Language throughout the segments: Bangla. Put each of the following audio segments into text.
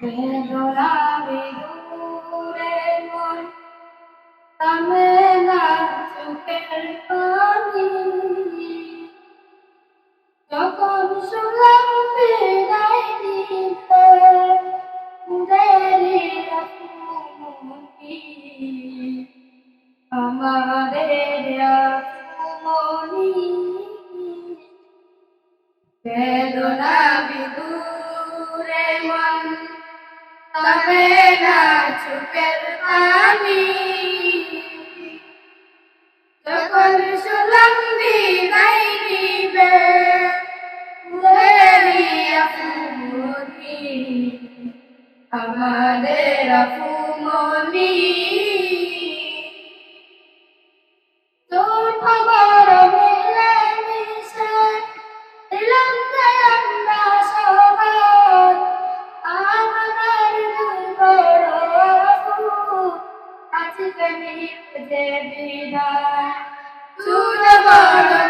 বেদনা বিদুরে মন থামে না চোখের পানি। যখন শুনলাম বিদায় দিতে দেরি আমাদের আপনি বেদনা তবে না চোখের পানি যখন শুনলাম বিদায় নিবে আমাদের আপু তোর আজকে নিতে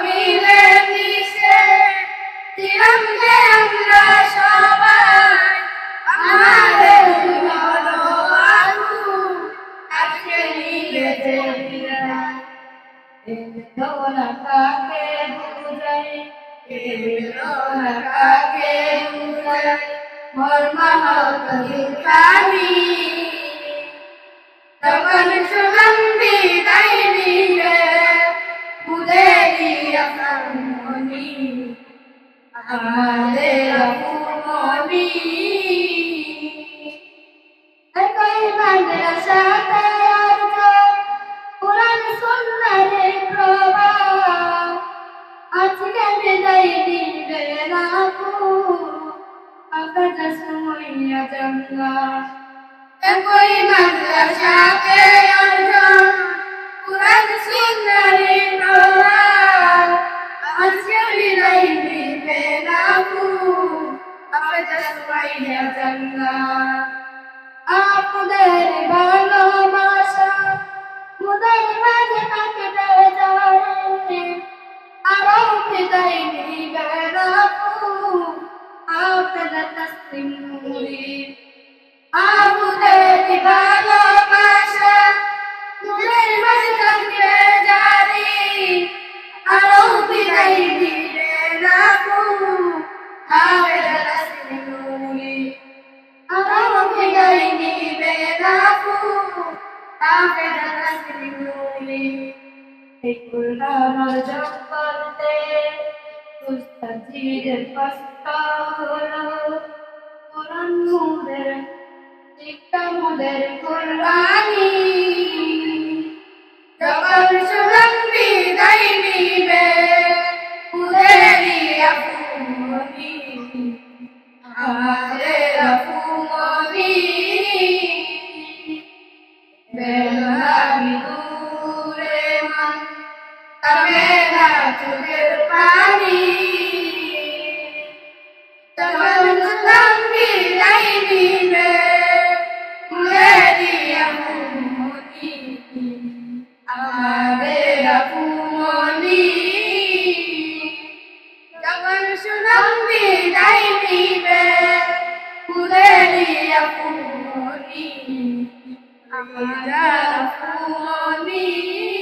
বিদায় আমাদের আপনি একই মাদ্রাসাতে একজন কোরআন সুন্নারে প্রভাব। আজকে বিদায় দিবে না আপু আকাশ সুন্নারে প্রভাব। জারি আরও বিদায় নিবেন আপু আপনাদের তসলিম নুরি আমাকে গাই নিবে রাখু তাকে দাসি নুলি এই কুরআন জব্বরতে হলো কুরআন মুদের, শিক্ষা মুদের কুরআনি যখন শুনলাম বিদায় নিবে উদেরি আপনি আমাদের আপনি বেলামি দূরে মন তবে না চোখের পানি। আমার আপনি